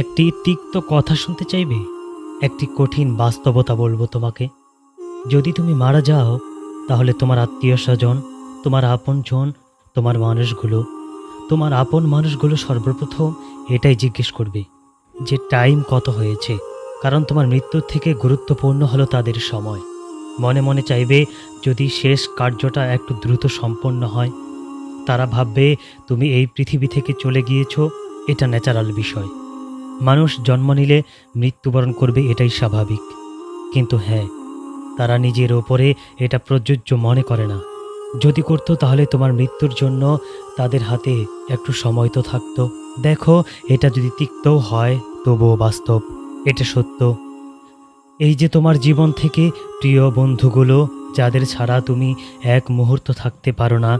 একটি তিক্ত কথা শুনতে চাইবে? একটি কঠিন বাস্তবতা বলব তোমাকে। যদি তুমি মারা যাও, তাহলে তোমার আত্মীয় স্বজন, তোমার আপনজন তোমার মানুষগুলো, তোমার আপন মানুষগুলো সর্বপ্রথম এটাই জিজ্ঞেস করবে যে টাইম কত হয়েছে, কারণ তোমার মৃত্যুর থেকে গুরুত্বপূর্ণ হলো তাদের সময়। মনে মনে চাইবে, যদি শেষ কার্যটা একটু দ্রুত সম্পন্ন হয়, তারা ভাববে, তুমি এই পৃথিবী থেকে চলে গিয়েছো, এটা ন্যাচারাল বিষয়। মানুষ জন্ম নিলে মৃত্যুবরণ করবে এটাই স্বাভাবিক। কিন্তু হ্যাঁ তারা নিজের ওপরে এটা প্রযোজ্য মনে করে না। যদি করতো তাহলে তোমার মৃত্যুর জন্য তাদের হাতে একটু সময় তো থাকতো। দেখো, এটা যদি তিক্তও হয়, তবুও বাস্তব, এটা সত্য। এই যে তোমার জীবন থেকে প্রিয় বন্ধুগুলো, যাদের ছাড়া তুমি এক মুহূর্ত থাকতে পারো না,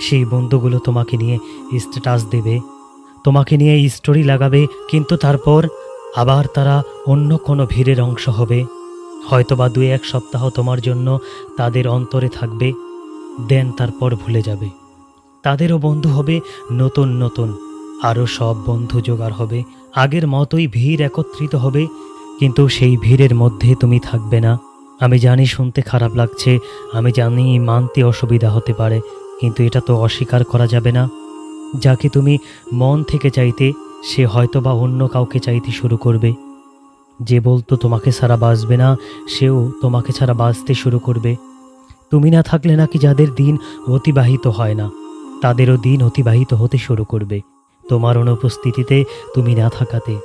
সেই বন্ধুগুলো তোমাকে নিয়ে স্ট্যাটাস দেবে। তোমাকে নিয়ে স্টোরি লাগাবে, কিন্তু তারপর আবার তারা অন্য কোনো ভিড়ের অংশ হবে। হয়তোবা দুই এক সপ্তাহ তোমার জন্য তাদের অন্তরে থাকবে, দেন তারপর ভুলে যাবে। তাদেরও বন্ধু হবে নতুন নতুন, আরও সব বন্ধু জোগাড় হবে। আগের মতোই ভিড় একত্রিত হবে, কিন্তু সেই ভিড়ের মধ্যে তুমি থাকবে না। আমি জানি শুনতে খারাপ লাগছে, আমি জানি মানতে অসুবিধা হতে পারে, কিন্তু এটা তো অস্বীকার করা যাবে না। যাকে তুমি মন থেকে চাইতে, সে হয়তো বা অন্য কাউকে চাইতে শুরু করবে। যে বলতো তোমাকে ছাড়া বাঁচবে না, সেও তোমাকে ছাড়া বাঁচতে শুরু করবে। তুমি না থাকলে নাকি যাদের দিন অতিবাহিত হয় না, তাদেরও দিন অতিবাহিত হতে শুরু করবে। তোমার অনুপস্থিতিতে তুমি না থাকাতে।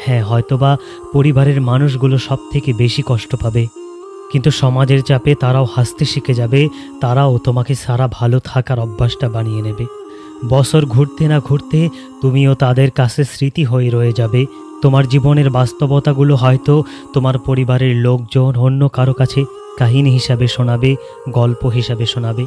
হ্যাঁ হয়তোবা পরিবারের মানুষগুলো সব থেকে বেশি কষ্ট পাবে। কিন্তু সমাজের চাপে তারাও হাসতে শিখে যাবে, তারাও তোমাকে সারা ভালো থাকার অভ্যাসটা বানিয়ে নেবে। বছর ঘুরতে না ঘুরতে তুমিও তাদের কাছে স্মৃতি হয়ে রয়ে যাবে। তোমার জীবনের বাস্তবতাগুলো হয়তো তোমার পরিবারের লোকজন অন্য কারও কাছে কাহিনী হিসাবে শোনাবে, গল্প হিসাবে শোনাবে।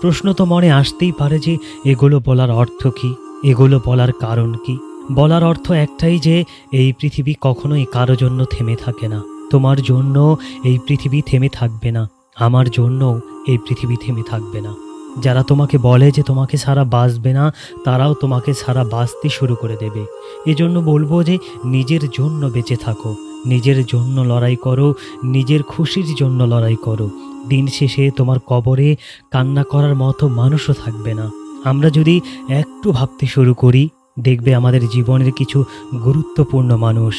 প্রশ্ন তো মনে আসতেই পারে যে এগুলো বলার অর্থ কী, এগুলো বলার কারণ কি? বলার অর্থ একটাই যে এই পৃথিবী কখনোই কারও জন্য থেমে থাকে না। তোমার জন্য এই পৃথিবী থেমে থাকবে না, আমার জন্যও এই পৃথিবী থেমে থাকবে না। যারা তোমাকে বলে যে তোমাকে সারা বাঁচবে না, তারাও তোমাকে সারা বাঁচতে শুরু করে দেবে। এজন্য বলব যে নিজের জন্য বেঁচে থাকো, নিজের জন্য লড়াই করো, নিজের খুশির জন্য লড়াই করো। দিন শেষে তোমার কবরে কান্না করার মতো মানুষও থাকবে না। আমরা যদি একটু ভাবতে শুরু করি, দেখবে আমাদের জীবনের কিছু গুরুত্বপূর্ণ মানুষ।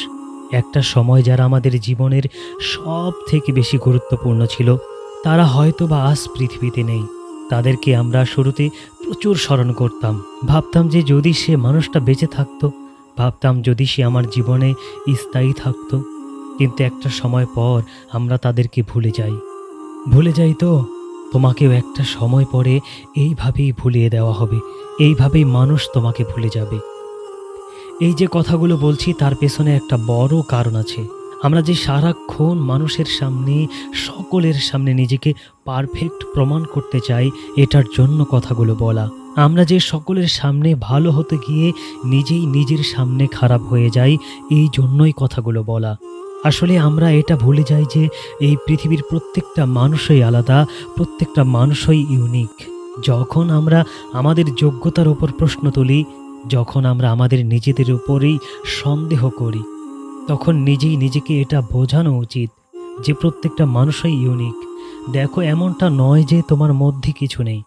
একটা সময় যারা আমাদের জীবনের সব থেকে বেশি গুরুত্বপূর্ণ ছিল, তারা হয়তো বা আজ পৃথিবীতে নেই। তাদেরকে আমরা শুরুতে প্রচুর স্মরণ করতাম। ভাবতাম যে যদি সে মানুষটা বেঁচে থাকতো, ভাবতাম যদি সে আমার জীবনে স্থায়ী থাকতো। কিন্তু একটা সময় পর আমরা তাদেরকে ভুলে যাই। ভুলে যাই তো, তোমাকেও একটা সময় পরে এইভাবেই ভুলিয়ে দেওয়া হবে। এইভাবেই মানুষ তোমাকে ভুলে যাবে। এই যে কথাগুলো বলছি, তার পেছনে একটা বড় কারণ আছে। আমরা যে সারাক্ষণ মানুষের সামনে, সকলের সামনে নিজেকে পারফেক্ট প্রমাণ করতে চাই, এটার জন্য কথাগুলো বলা। আমরা যে সকলের সামনে ভালো হতে গিয়ে নিজেই নিজের সামনে খারাপ হয়ে যাই, এই জন্যই কথাগুলো বলা। আসলে আমরা এটা ভুলে যাই যে এই পৃথিবীর প্রত্যেকটা মানুষই আলাদা, প্রত্যেকটা মানুষই ইউনিক যখন আমরা আমাদের যোগ্যতার ওপর প্রশ্ন তুলি, যখন আমরা আমাদের নিজেদের উপরেই সন্দেহ করি তখন নিজেই নিজেকে এটা বোঝানো উচিত যে প্রত্যেকটা মানুষই ইউনিক দেখো, এমনটা নয় যে তোমার মধ্যে কিছু নেই।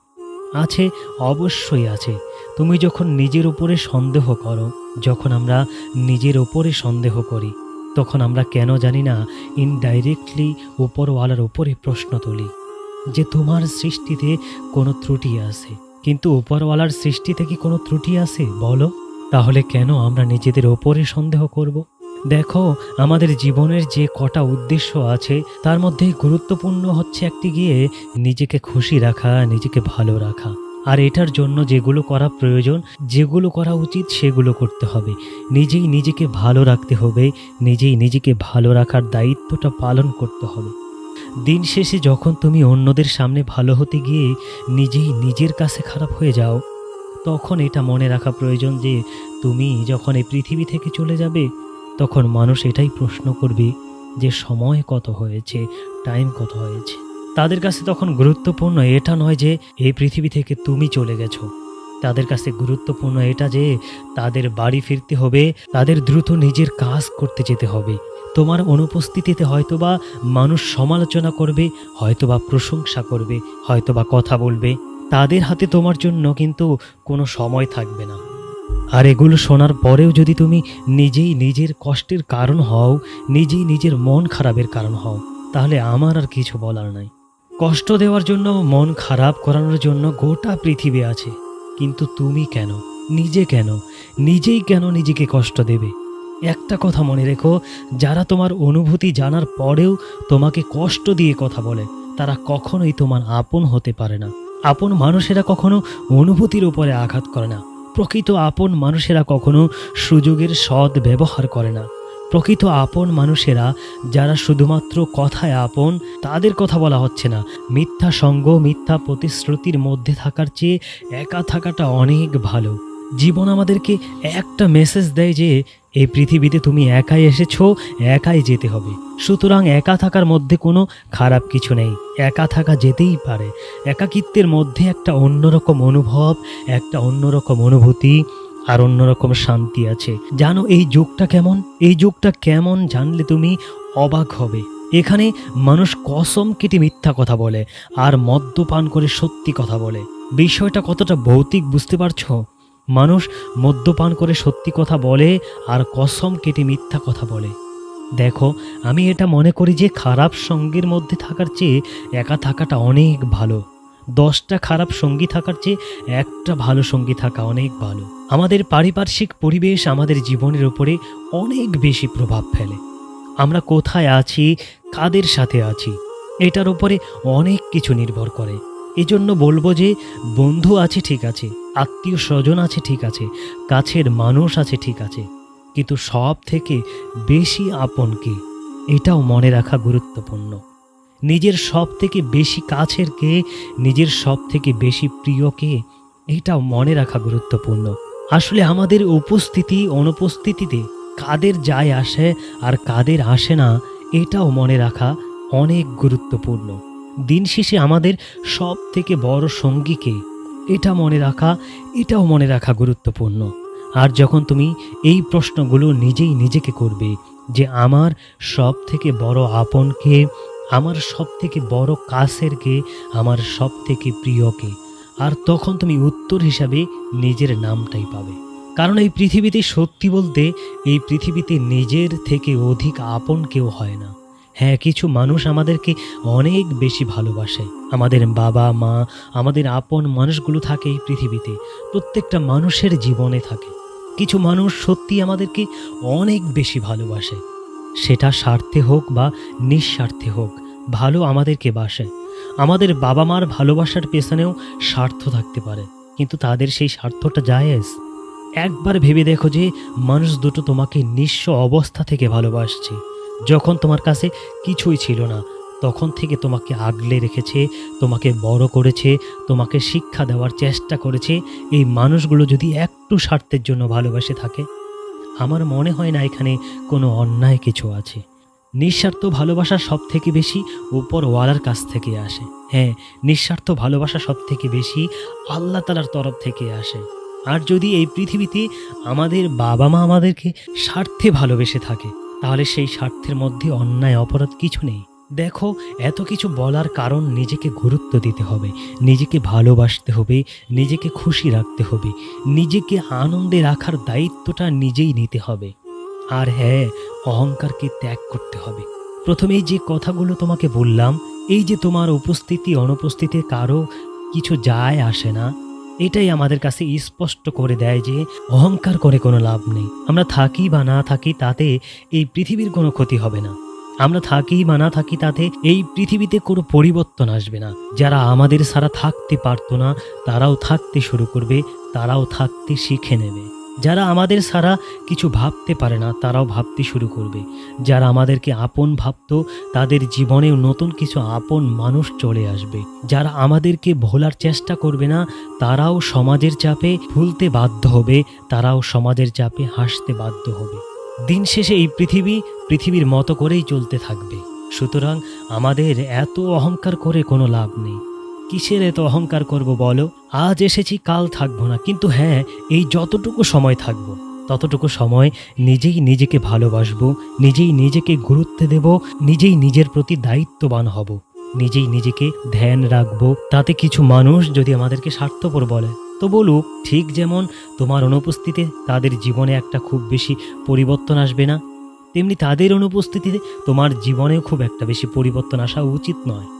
আছে, অবশ্যই আছে। তুমি যখন নিজের উপরে সন্দেহ করো, যখন আমরা নিজের উপরে সন্দেহ করি, তখন আমরা কেন জানি না ইনডাইরেক্টলি উপরওয়ালার উপরে প্রশ্ন তুলি যে তোমার সৃষ্টিতে কোনো ত্রুটি আছে। কিন্তু উপরওয়ালার সৃষ্টিতে কি কোনো ত্রুটি আছে? বলো। তাহলে কেন আমরা নিজেদের ওপরে সন্দেহ করব? দেখো, আমাদের জীবনের যে কটা উদ্দেশ্য আছে, তার মধ্যে গুরুত্বপূর্ণ হচ্ছে একটি গিয়ে নিজেকে খুশি রাখা, নিজেকে ভালো রাখা। আর এটার জন্য যেগুলো করা প্রয়োজন, যেগুলো করা উচিত সেগুলো করতে হবে। নিজেই নিজেকে ভালো রাখতে হবে, নিজেই নিজেকে ভালো রাখার দায়িত্বটা পালন করতে হবে। দিন শেষে যখন তুমি অন্যদের সামনে ভালো হতে গিয়ে নিজেই নিজের কাছে খারাপ হয়ে যাও, তখন এটা মনে রাখা প্রয়োজন যে তুমি যখন এই পৃথিবী থেকে চলে যাবে তখন মানুষ এটাই প্রশ্ন করবে যে সময় কত হয়েছে টাইম কত হয়েছে। তাদের কাছে তখন গুরুত্বপূর্ণ এটা নয় যে এই পৃথিবী থেকে তুমি চলে গেছো। তাদের কাছে গুরুত্বপূর্ণ এটা যে তাদের বাড়ি ফিরতে হবে, তাদের দ্রুত নিজের কাজ করতে যেতে হবে। তোমার অনুপস্থিতিতে হয়তোবা মানুষ সমালোচনা করবে, হয়তোবা প্রশংসা করবে, হয়তোবা কথা বলবে। তাদের হাতে তোমার জন্য কিন্তু কোনো সময় থাকবে না। আর এগুলো শোনার পরেও যদি তুমি নিজেই নিজের কষ্টের কারণ হও, নিজেই নিজের মন খারাপের কারণ হও, তাহলে আমার আর কিছু বলার নাই। কষ্ট দেওয়ার জন্য, মন খারাপ করানোর জন্য গোটা পৃথিবী আছে। কিন্তু তুমি কেন? নিজে কেন? নিজেই কেন নিজেকে কষ্ট দেবে? একটা কথা মনে রেখো, যারা তোমার অনুভূতি জানার পরেও তোমাকে কষ্ট দিয়ে কথা বলে, তারা কখনোই তোমার আপন হতে পারে না। আপন মানুষেরা কখনো অনুভূতির উপরে আঘাত করে না। প্রকৃত আপন মানুষেরা কখনো সুযোগের সৎ ব্যবহার করে না। প্রকৃত আপন মানুষেরা যারা শুধুমাত্র কথায় আপন, তাদের কথা বলা হচ্ছে না। মিথ্যা সঙ্গ, মিথ্যা প্রতিশ্রুতির মধ্যে থাকার চেয়ে একা থাকাটা অনেক ভালো। জীবন আমাদেরকে একটা মেসেজ দেয় যে, এই পৃথিবীতে তুমি একাই এসেছ, একাই যেতে হবে। সুতরাং একা থাকার মধ্যে কোনো খারাপ কিছু নেই। একা থাকা যেতেই পারে। একাকিত্বের মধ্যে একটা অন্যরকম অনুভব, একটা অন্যরকম অনুভূতি আর অন্যরকম শান্তি আছে। জানো এই যুগটা কেমন? এই যুগটা কেমন জানলে তুমি অবাক হবে। এখানে মানুষ কসম কেটে মিথ্যা কথা বলে আর মদ্যপান করে সত্যি কথা বলে। বিষয়টা কতটা ভৌতিক বুঝতে পারছ? মানুষ মদ্যপান করে সত্যি কথা বলে আর কসম কেটে মিথ্যা কথা বলে। দেখো, আমি এটা মনে করি যে খারাপ সঙ্গীর মধ্যে থাকার চেয়ে একা থাকাটা অনেক ভালো। দশটা খারাপ সঙ্গী থাকার চেয়ে একটা ভালো সঙ্গী থাকা অনেক ভালো। আমাদের পারিপার্শ্বিক পরিবেশ আমাদের জীবনের উপরে অনেক বেশি প্রভাব ফেলে। আমরা কোথায় আছি, কাদের সাথে আছি, এটার উপরে অনেক কিছু নির্ভর করে। এজন্য বলব যে বন্ধু আছে ঠিক আছে, আত্মীয় স্বজন আছে ঠিক আছে, কাছের মানুষ আছে ঠিক আছে, কিন্তু সব থেকে বেশি আপন কে? এটাও মনে রাখা গুরুত্বপূর্ণ। নিজের সব থেকে বেশি কাছের কে, নিজের সব থেকে বেশি প্রিয় কে? এটাও মনে রাখা গুরুত্বপূর্ণ। আসলে আমাদের উপস্থিতি অনুপস্থিতিতে কাদের যায় আসে আর কাদের আসে না, এটাও মনে রাখা অনেক গুরুত্বপূর্ণ। দিন শেষে আমাদের সব থেকে বড় সঙ্গীকে এটা মনে রাখা, এটাও মনে রাখা গুরুত্বপূর্ণ। আর যখন তুমি এই প্রশ্নগুলো নিজেই নিজেকে করবে যে আমার সব থেকে বড় আপনকে, আমার সব থেকে বড় কাছের কে আমার সব থেকে প্রিয়কে, আর তখন তুমি উত্তর হিসাবে নিজের নামটাই পাবে। কারণ এই পৃথিবীতে সত্যি বলতে এই পৃথিবীতে নিজের থেকে অধিক আপন কেউ হয় না। হ্যাঁ কিছু মানুষ আমাদেরকে অনেক বেশি ভালোবাসে। আমাদের বাবা, মা, আমাদের আপন মানুষগুলো থাকে এই পৃথিবীতে। প্রত্যেকটা মানুষের জীবনে থাকে। কিছু মানুষ সত্যি আমাদেরকে অনেক বেশি ভালোবাসে। সেটা স্বার্থে হোক বা নিঃস্বার্থে হোক, ভালো আমাদেরকে বাসে। আমাদের বাবা মার ভালোবাসার পেছনেও স্বার্থ থাকতে পারে। কিন্তু তাদের সেই স্বার্থটা জায়েজ একবার ভেবে দেখো যে মানুষ দুটো তোমাকে নিঃস্ব অবস্থা থেকে ভালোবাসছে। যখন তোমার কাছে কিছুই ছিল না, তখন থেকে তোমাকে আগলে রেখেছে, তোমাকে বড় করেছে, তোমাকে শিক্ষা দেওয়ার চেষ্টা করেছে। এই মানুষগুলো যদি একটু স্বার্থের জন্য ভালোবাসে থাকে, আমার মনে হয় না এখানে কোনো অন্যায় কিছু আছে। নিঃস্বার্থ ভালোবাসা সব থেকে বেশি উপরওয়ালার কাছ থেকে আসে। হ্যাঁ নিঃস্বার্থ ভালোবাসা সব থেকে বেশি আল্লাহ তালার তরফ থেকে আসে। আর যদি এই পৃথিবীতে আমাদের বাবা মা আমাদেরকে স্বার্থে ভালোবেসে থাকে তাহলে সেই স্বার্থের মধ্যে অন্যায়, অপরাধ কিছু নেই। দেখো, এত কিছু বলার কারণ নিজেকে গুরুত্ব দিতে হবে, নিজেকে ভালোবাসতে হবে, নিজেকে খুশি রাখতে হবে, নিজেকে আনন্দে রাখার দায়িত্বটা নিজেই নিতে হবে। আর হ্যাঁ অহংকারকে ত্যাগ করতে হবে। প্রথমেই যে কথাগুলো তোমাকে বললাম, এই যে তোমার উপস্থিতি অনুপস্থিতি কারও কিছু যায় আসে না এটাই আমাদের কাছে স্পষ্ট করে দেয় যে অহংকার করে কোনো লাভ নেই। আমরা থাকি বা না থাকি তাতে এই পৃথিবীর কোনো ক্ষতি হবে না। আমরা থাকি বা না থাকি তাতে এই পৃথিবীতে কোনো পরিবর্তন আসবে না। যারা আমাদের সারা থাকতে পারতো না, তারাও থাকতে শুরু করবে, তারাও থাকতে শিখে নেবে। যারা আমাদের ছাড়া কিছু ভাবতে পারে না, তারাও ভাবতে শুরু করবে। যারা আমাদেরকে আপন ভাবতো, তাদের জীবনেও নতুন কিছু আপন মানুষ চলে আসবে। যারা আমাদেরকে ভোলার চেষ্টা করবে না, তারাও সমাজের চাপে ভুলতে বাধ্য হবে, তারাও সমাজের চাপে হাসতে বাধ্য হবে। দিন শেষে এই পৃথিবী পৃথিবীর মতো করেই চলতে থাকবে। সুতরাং আমাদের এত অহংকার করে কোনো লাভ নেই। কিসের এত অহংকার করব বলো? আজ এসেছি, কাল থাকব না। কিন্তু হ্যাঁ এই যতটুকু সময় থাকব, ততটুকু সময় নিজেই নিজেকে ভালোবাসবো, নিজেই নিজেকে গুরুত্ব দেব, নিজেই নিজের প্রতি দায়িত্ববান হব, নিজেই নিজেকে ধ্যান রাখব। তাতে কিছু মানুষ যদি আমাদেরকে স্বার্থপর বলে, তো বলুক, ঠিক যেমন তোমার অনুপস্থিতিতে তাদের জীবনে একটা খুব বেশি পরিবর্তন আসবে না? তেমনি তাদের অনুপস্থিতিতে তোমার জীবনেও খুব একটা বেশি পরিবর্তন আসা উচিত নয়।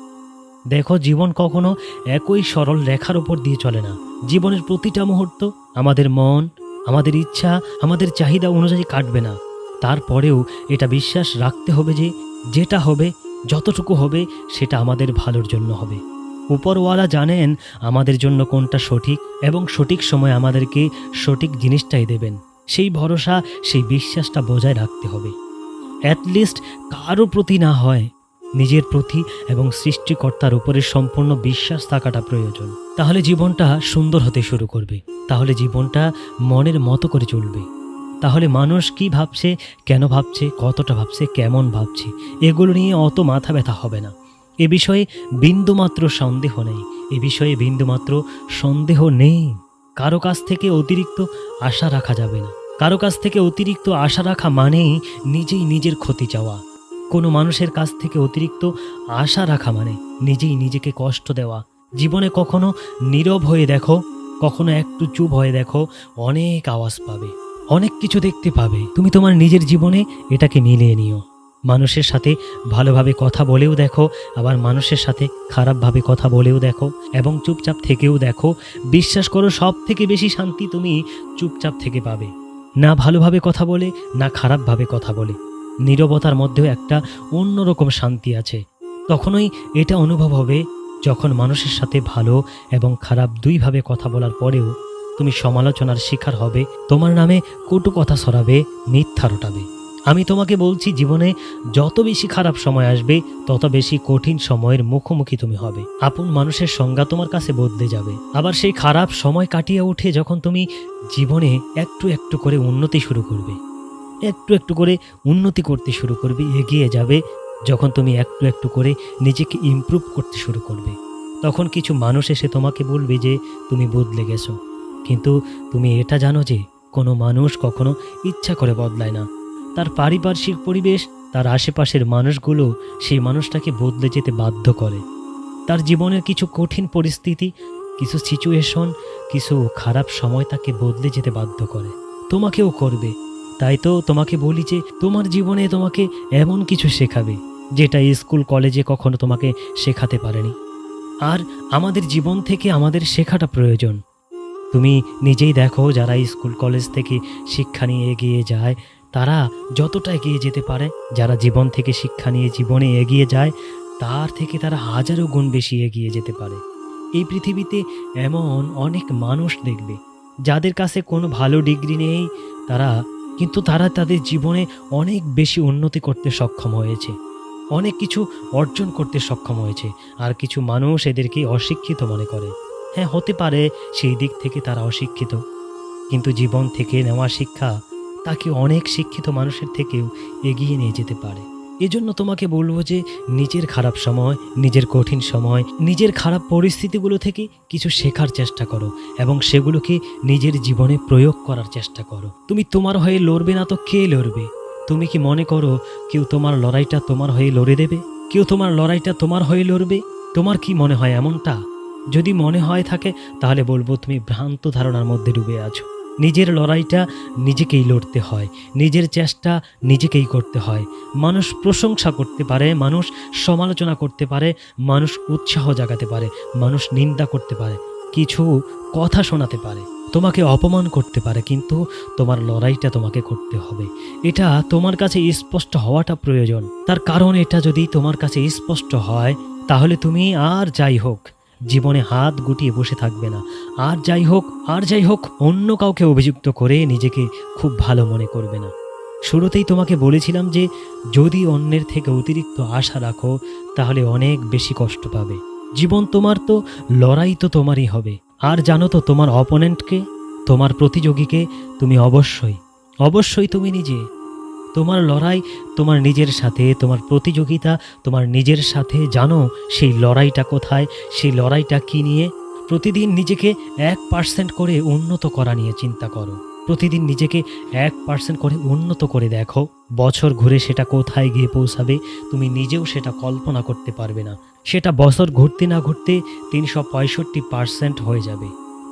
দেখো, জীবন কখনো একই সরল রেখার ওপর দিয়ে চলে না। জীবনের প্রতিটা মুহূর্ত আমাদের মন, আমাদের ইচ্ছা, আমাদের চাহিদা অনুযায়ী কাটবে না। তারপরেও এটা বিশ্বাস রাখতে হবে যে, যেটা হবে, যতটুকু হবে, সেটা আমাদের ভালোর জন্য হবে। উপরওয়ালা জানেন আমাদের জন্য কোনটা সঠিক এবং সঠিক সময় আমাদেরকে সঠিক জিনিসটাই দেবেন। সেই ভরসা, সেই বিশ্বাসটা বজায় রাখতে হবে। অ্যাটলিস্ট কারও প্রতি না হয়। নিজের প্রতি এবং সৃষ্টিকর্তার উপরে সম্পূর্ণ বিশ্বাস থাকাটা প্রয়োজন। তাহলে জীবনটা সুন্দর হতে শুরু করবে। তাহলে জীবনটা মনের মতো করে চলবে। তাহলে মানুষ কি ভাবছে, কেন ভাবছে, কতটা ভাবছে, কেমন ভাবছে, এগুলো নিয়ে অত মাথা ব্যথা হবে না। এ বিষয়ে বিন্দুমাত্র সন্দেহ নেই। এ বিষয়ে বিন্দুমাত্র সন্দেহ নেই। কারও কাছ থেকে অতিরিক্ত আশা রাখা যাবে না। কারও কাছ থেকে অতিরিক্ত আশা রাখা মানেই নিজেই নিজের ক্ষতি চাওয়া। কোনো মানুষের কাছ থেকে অতিরিক্ত আশা রাখা মানে নিজেই নিজেকে কষ্ট দেওয়া। জীবনে কখনো নীরব হয়ে দেখো, কখনো একটু চুপ হয়ে দেখো, অনেক আওয়াজ পাবে, অনেক কিছু দেখতে পাবে। তুমি তোমার নিজের জীবনে এটাকে মিলিয়ে নিও। মানুষের সাথে ভালোভাবে কথা বলেও দেখো, আবার মানুষের সাথে খারাপভাবে কথা বলেও দেখো, এবং চুপচাপ থেকেও দেখো। বিশ্বাস করো সব থেকে বেশি শান্তি তুমি চুপচাপ থেকে পাবে। না ভালোভাবে কথা বলে, না খারাপভাবে কথা বলে। নীরবতার মধ্যেও একটা অন্যরকম শান্তি আছে। তখনই এটা অনুভব হবে যখন মানুষের সাথে ভালো এবং খারাপ দুইভাবে কথা বলার পরেও তুমি সমালোচনার শিকার হবে, তোমার নামে কটু কথা সরাবে মিথ্যা রটাবে। আমি তোমাকে বলছি, জীবনে যত বেশি খারাপ সময় আসবে, তত বেশি কঠিন সময়ের মুখোমুখি তুমি হবে। আপন মানুষের সংজ্ঞা তোমার কাছে বদলে যাবে। আবার সেই খারাপ সময় কাটিয়ে উঠে যখন তুমি জীবনে একটু একটু করে উন্নতি শুরু করবে। একটু একটু করে উন্নতি করতে শুরু করবে, এগিয়ে যাবে। যখন তুমি একটু একটু করে নিজেকে ইমপ্রুভ করতে শুরু করবে, তখন কিছু মানুষ এসে তোমাকে বলবে যে, তুমি বদলে গেছো। কিন্তু তুমি এটা জানো যে, কোনো মানুষ কখনো ইচ্ছা করে বদলায় না। তার পারিপার্শ্বিক পরিবেশ, তার আশেপাশের মানুষগুলো সেই মানুষটাকে বদলে যেতে বাধ্য করে। তার জীবনের কিছু কঠিন পরিস্থিতি, কিছু সিচুয়েশন কিছু খারাপ সময় তাকে বদলে যেতে বাধ্য করে। তোমাকেও করবে। তাই তো তোমাকে বলি যে তোমার জীবনে তোমাকে এমন কিছু শেখাবে, যেটা স্কুল কলেজে কখনো তোমাকে শেখাতে পারেনি। আর আমাদের জীবন থেকে আমাদের শেখাটা প্রয়োজন। তুমি নিজেই দেখো যারা স্কুল কলেজ থেকে শিক্ষা নিয়ে এগিয়ে যায়, তারা যতটা এগিয়ে যেতে পারে, যারা জীবন থেকে শিক্ষা নিয়ে জীবনে এগিয়ে যায়, তার থেকে তারা হাজারো গুণ বেশি এগিয়ে যেতে পারে। এই পৃথিবীতে এমন অনেক মানুষ দেখবে, যাদের কাছে কোনো ভালো ডিগ্রি নেই, তারা কিন্তু তারা তাদের জীবনে অনেক বেশি উন্নতি করতে সক্ষম হয়েছে। অনেক কিছু অর্জন করতে সক্ষম হয়েছে আর কিছু মানুষ এদেরকে অশিক্ষিত মনে করে। হ্যাঁ হতে পারে সেই দিক থেকে তারা অশিক্ষিত, কিন্তু জীবন থেকে নেওয়া শিক্ষা তাকে অনেক শিক্ষিত মানুষের থেকেও এগিয়ে নিয়ে যেতে পারে। এজন্য তোমাকে বলব যে নিজের খারাপ সময়, নিজের কঠিন সময়, নিজের খারাপ পরিস্থিতিগুলো থেকে কিছু শেখার চেষ্টা করো এবং সেগুলোকে নিজের জীবনে প্রয়োগ করার চেষ্টা করো। তুমি তোমার হয়ে লড়বে না তো কে লড়বে? তুমি কি মনে করো কেউ তোমার লড়াইটা তোমার হয়ে লড়ে দেবে? কেউ তোমার লড়াইটা তোমার হয়ে লড়বে? তোমার কি মনে হয় এমনটা? যদি মনে হয় থাকে, তাহলে বলব তুমি ভ্রান্ত ধারণার মধ্যে ডুবে আছো। নিজের লড়াইটা নিজেকেই লড়তে হয়, নিজের চেষ্টা নিজেকেই করতে হয়। মানুষ প্রশংসা করতে পারে, মানুষ সমালোচনা করতে পারে, মানুষ উৎসাহ জাগাতে পারে, মানুষ নিন্দা করতে পারে, কিছু কথা শোনাতে পারে। তোমাকে অপমান করতে পারে, কিন্তু তোমার লড়াইটা তোমাকে করতে হবে। এটা তোমার কাছে স্পষ্ট হওয়াটা প্রয়োজন। তার কারণ এটা যদি তোমার কাছে স্পষ্ট হয়, তাহলে তুমি আর যাই হোক। জীবনে হাত গুটিয়ে বসে থাকবে না। আর যাই হোক, আর যাই হোক, অন্য কাউকে অভিযুক্ত করে নিজেকে খুব ভালো মনে করবে না। শুরুতেই তোমাকে বলেছিলাম যে, যদি অন্যের থেকে অতিরিক্ত আশা রাখো, তাহলে অনেক বেশি কষ্ট পাবে। জীবন তোমার তো, লড়াই তো তোমারই হবে। আর জানো তো, তোমার অপোনেন্টকে তোমার প্রতিযোগীকে তুমি অবশ্যই অবশ্যই তুমি নিজে তোমার লড়াই তোমার নিজের সাথে, তোমার প্রতিযোগিতা তোমার নিজের সাথে। জানো সেই লড়াইটা কোথায়, সেই লড়াইটা কি নিয়ে? প্রতিদিন নিজেকে এক পার্সেন্ট করে উন্নত করা নিয়ে চিন্তা করো। প্রতিদিন নিজেকে এক পার্সেন্ট করে উন্নত করে দেখো। বছর ঘুরে সেটা কোথায় গিয়ে পৌঁছাবে, তুমি নিজেও সেটা কল্পনা করতে পারবে না। সেটা বছর ঘুরতে না ঘুরতে তিনশো পঁয়ষট্টি পার্সেন্ট হয়ে যাবে।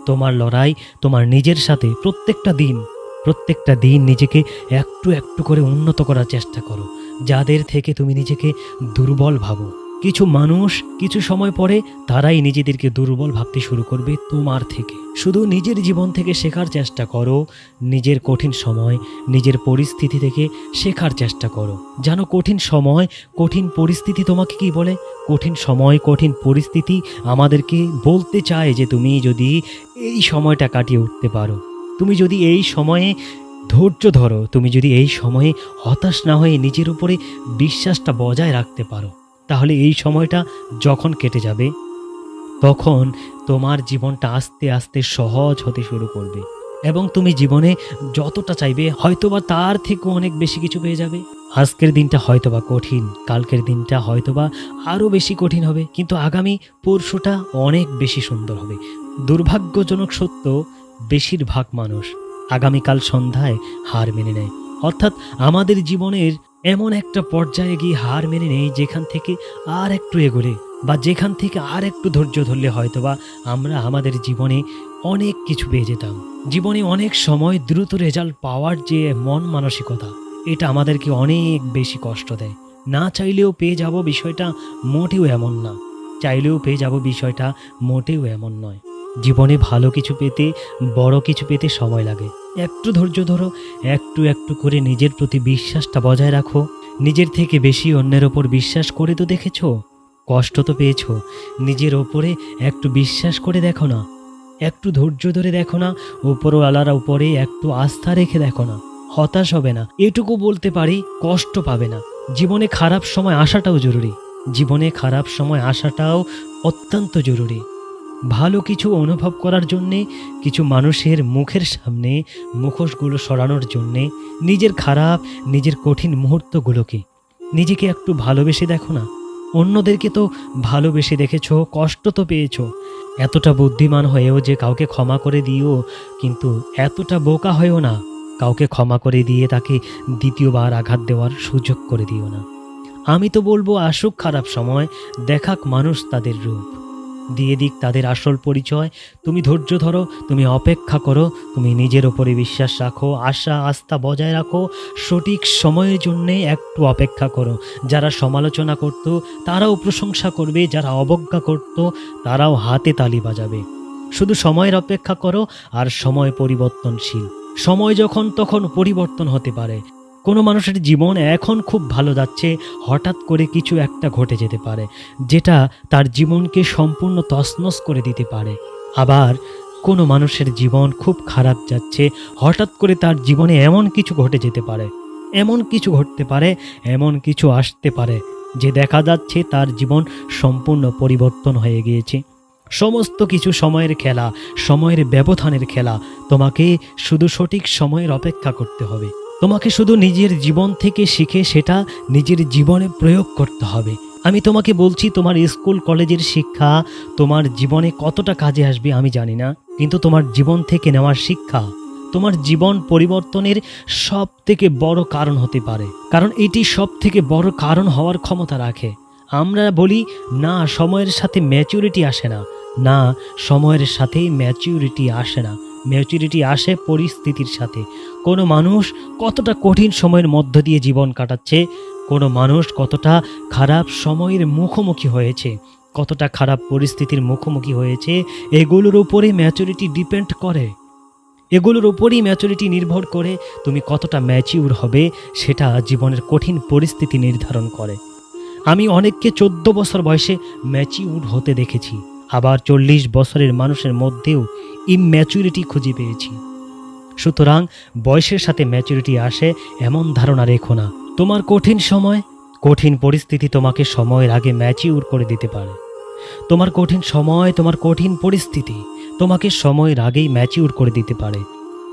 তোমার লড়াই তোমার নিজের সাথে প্রত্যেকটা দিন প্রত্যেকটা দিন নিজেকে একটু একটু করে উন্নত করার চেষ্টা করো। যাদের থেকে তুমি নিজেকে দুর্বল ভাবো। কিছু মানুষ কিছু সময় পরে তারাই নিজেদেরকে দুর্বল ভাবতে শুরু করবে তোমার থেকে। শুধু নিজের জীবন থেকে শেখার চেষ্টা করো, নিজের কঠিন সময়, নিজের পরিস্থিতি থেকে শেখার চেষ্টা করো। জানো কঠিন সময়, কঠিন পরিস্থিতি তোমাকে কি বলে? কঠিন সময়, কঠিন পরিস্থিতি আমাদেরকে বলতে চায় যে তুমি যদি এই সময়টা কাটিয়ে উঠতে পারো। তুমি যদি এই সময়ে ধৈর্য ধরো, তুমি যদি এই সময়ে হতাশ না হয়ে নিজের উপরে বিশ্বাসটা বজায় রাখতে পারো, তাহলে এই সময়টা যখন কেটে যাবে, তখন তোমার জীবনটা আস্তে আস্তে সহজ হতে শুরু করবে। এবং তুমি জীবনে যতটা চাইবে, হয়তোবা তার থেকেও অনেক বেশি কিছু পেয়ে যাবে। আজকের দিনটা হয়তোবা কঠিন, কালকের দিনটা হয়তোবা আরও বেশি কঠিন হবে, কিন্তু আগামী পরশুটা অনেক বেশি সুন্দর হবে। দুর্ভাগ্যজনক সত্য বেশিরভাগ মানুষ আগামীকাল সন্ধ্যায় হার মেনে নেয়। অর্থাৎ আমাদের জীবনের এমন একটা পর্যায়ে গিয়ে হার মেনে নেই, যেখান থেকে আর একটু এগোলে বা যেখান থেকে আর একটু ধৈর্য ধরলে হয়তোবা আমরা আমাদের জীবনে অনেক কিছু পেয়ে যেতাম। জীবনে অনেক সময় দ্রুত রেজাল্ট পাওয়ার যে মন মানসিকতা, এটা আমাদেরকে অনেক বেশি কষ্ট দেয়। না চাইলেও পেয়ে যাব বিষয়টা মোটেও এমন না। চাইলেও পেয়ে যাব বিষয়টা মোটেও এমন নয়। জীবনে ভালো কিছু পেতে, বড় কিছু পেতে সময় লাগে। একটু ধৈর্য ধরো, একটু একটু করে নিজের প্রতি বিশ্বাসটা বজায় রাখো। নিজের থেকে বেশি অন্যের ওপর বিশ্বাস করে তো দেখেছ? কষ্ট তো পেয়েছ। নিজের ওপরে একটু বিশ্বাস করে দেখো না। একটু ধৈর্য ধরে দেখো না ওপরওয়ালার উপরে একটু আস্থা রেখে দেখো না। হতাশ হবে না। এটুকু বলতে পারি, কষ্ট পাবে না। জীবনে খারাপ সময় আসাটাও জরুরি। জীবনে খারাপ সময় আসাটাও অত্যন্ত জরুরি। ভালো কিছু অনুভব করার জন্যে, কিছু মানুষের মুখের সামনে মুখোশগুলো সরানোর জন্যে, নিজের খারাপ, নিজের কঠিন মুহূর্তগুলোকে। নিজেকে একটু ভালোবেসে দেখো না। অন্যদেরকে তো ভালোবেসে দেখেছ, কষ্ট তো পেয়েছ। এতটা বুদ্ধিমান হয়েও যে কাউকে ক্ষমা করে দিও, কিন্তু এতটা বোকা হয়েও না। কাউকে ক্ষমা করে দিয়ে তাকে দ্বিতীয়বার আঘাত দেওয়ার সুযোগ করে দিও না। আমি তো বলব, আসুক খারাপ সময়, দেখাক মানুষ তাদের রূপ। দিয়ে দিক তাদের আসল পরিচয়। তুমি ধৈর্য ধরো, তুমি অপেক্ষা করো, তুমি নিজের ওপরে বিশ্বাস রাখো, আশা, আস্থা বজায় রাখো। সঠিক সময়ের জন্যে একটু অপেক্ষা করো। যারা সমালোচনা করত, তারাও প্রশংসা করবে, যারা অবজ্ঞা করত, তারাও হাতে তালি বাজাবে। শুধু সময়ের অপেক্ষা করো আর সময় পরিবর্তনশীল। সময় যখন, তখন পরিবর্তন হতে পারে। কোনো মানুষের জীবন এখন খুব ভালো যাচ্ছে, হঠাৎ করে কিছু একটা ঘটে যেতে পারে, যেটা তার জীবনকে সম্পূর্ণ তছনছ করে দিতে পারে। আবার কোনো মানুষের জীবন খুব খারাপ যাচ্ছে, হঠাৎ করে তার জীবনে এমন কিছু ঘটে যেতে পারে, এমন কিছু ঘটতে পারে, এমন কিছু আসতে পারে, যে দেখা যাচ্ছে তার জীবন সম্পূর্ণ পরিবর্তন হয়ে গিয়েছে। সমস্ত কিছু সময়ের খেলা, সময়ের ব্যবধানের খেলা, তোমাকে শুধু সঠিক সময়ের অপেক্ষা করতে হবে। তোমাকে শুধু নিজের জীবন থেকে শিখে সেটা নিজের জীবনে প্রয়োগ করতে হবে। আমি তোমাকে বলছি, তোমার স্কুল, কলেজের শিক্ষা তোমার জীবনে কতটা কাজে আসবে আমি জানি না, কিন্তু তোমার জীবন থেকে নেওয়ার শিক্ষা তোমার জীবন পরিবর্তনের সব থেকে বড় কারণ হতে পারে। কারণ এটি সব থেকে বড় কারণ হওয়ার ক্ষমতা রাখে। আমরা বলি, না, সময়ের সাথে ম্যাচুরিটি আসে না। না, সময়ের সাথে ম্যাচুরিটি আসে না। ম্যাচুরিটি আসে পরিস্থিতির সাথে। কোনো মানুষ কতটা কঠিন সময়ের মধ্য দিয়ে জীবন কাটাচ্ছে, কোনো মানুষ কতটা খারাপ সময়ের মুখোমুখি হয়েছে, কতটা খারাপ পরিস্থিতির মুখোমুখি হয়েছে, এগুলোর উপরে ম্যাচুরিটি ডিপেন্ড করে। এগুলোর উপরেই ম্যাচুরিটি নির্ভর করে তুমি কতটা ম্যাচিউর হবে, সেটা জীবনের কঠিন পরিস্থিতি নির্ধারণ করে। আমি অনেককে চোদ্দ বছর বয়সে ম্যাচিউর হতে দেখেছি। আবার চল্লিশ বছরের মানুষের মধ্যেও ইম্যাচুরিটি খুঁজে পেয়েছি। সুতরাং বয়সের সাথে ম্যাচুরিটি আসে এমন ধারণা রেখো না। তোমার কঠিন সময়, কঠিন পরিস্থিতি তোমাকে সময়ের আগে ম্যাচিউর করে দিতে পারে। তোমার কঠিন সময়, তোমার কঠিন পরিস্থিতি তোমাকে সময়ের আগেই ম্যাচিউর করে দিতে পারে।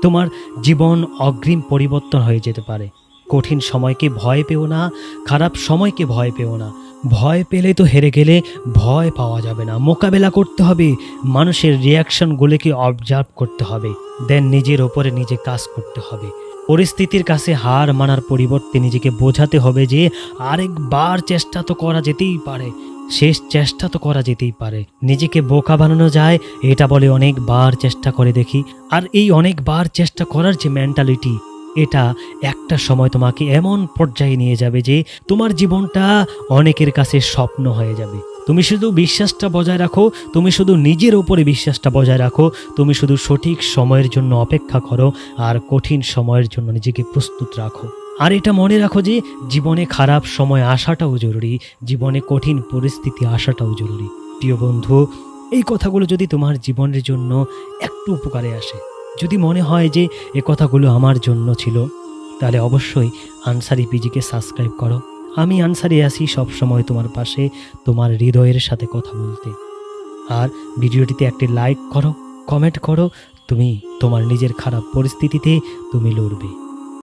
তোমার জীবন অগ্রিম পরিবর্তন হয়ে যেতে পারে। কঠিন সময়কে ভয় পেও না, খারাপ সময়কে ভয় পেও না। ভয় পেলে তো হেরে গেলে ভয় পাওয়া যাবে না। মোকাবেলা করতে হবে। মানুষের রিয়াকশনগুলোকে অবজার্ভ করতে হবে। দেন নিজের ওপরে নিজে কাজ করতে হবে। পরিস্থিতির কাছে হার মানার পরিবর্তে নিজেকে বোঝাতে হবে যে আরেকবার চেষ্টা তো করা যেতেই পারে। শেষ চেষ্টা তো করা যেতেই পারে। নিজেকে বোকা বানানো যায়, এটা বলে অনেকবার চেষ্টা করে দেখি। আর এই অনেকবার চেষ্টা করার যে মেন্টালিটি এটা একটা সময় তোমাকে এমন পর্যায়ে নিয়ে যাবে যে তোমার জীবনটা অনেকের কাছে স্বপ্ন হয়ে যাবে। তুমি শুধু বিশ্বাসটা বজায় রাখো, তুমি শুধু নিজের ওপরে বিশ্বাসটা বজায় রাখো, তুমি শুধু সঠিক সময়ের জন্য অপেক্ষা করো আর কঠিন সময়ের জন্য নিজেকে প্রস্তুত রাখো। আর এটা মনে রাখো যে জীবনে খারাপ সময় আসাটাও জরুরি, জীবনে কঠিন পরিস্থিতি আসাটাও জরুরি। প্রিয় বন্ধু, এই কথাগুলো যদি তোমার জীবনের জন্য একটু উপকারে আসে যদি মনে হয় যে এ কথাগুলো আমার জন্য ছিল, তাহলে অবশ্যই আনসারি পিজিকে সাবস্ক্রাইব করো। আমি আনসারি আসি সব সময় তোমার পাশে, তোমার হৃদয়ের সাথে কথা বলতে। আর ভিডিওটিতে একটি লাইক করো কমেন্ট করো, তুমি তোমার নিজের খারাপ পরিস্থিতিতে তুমি লড়বে।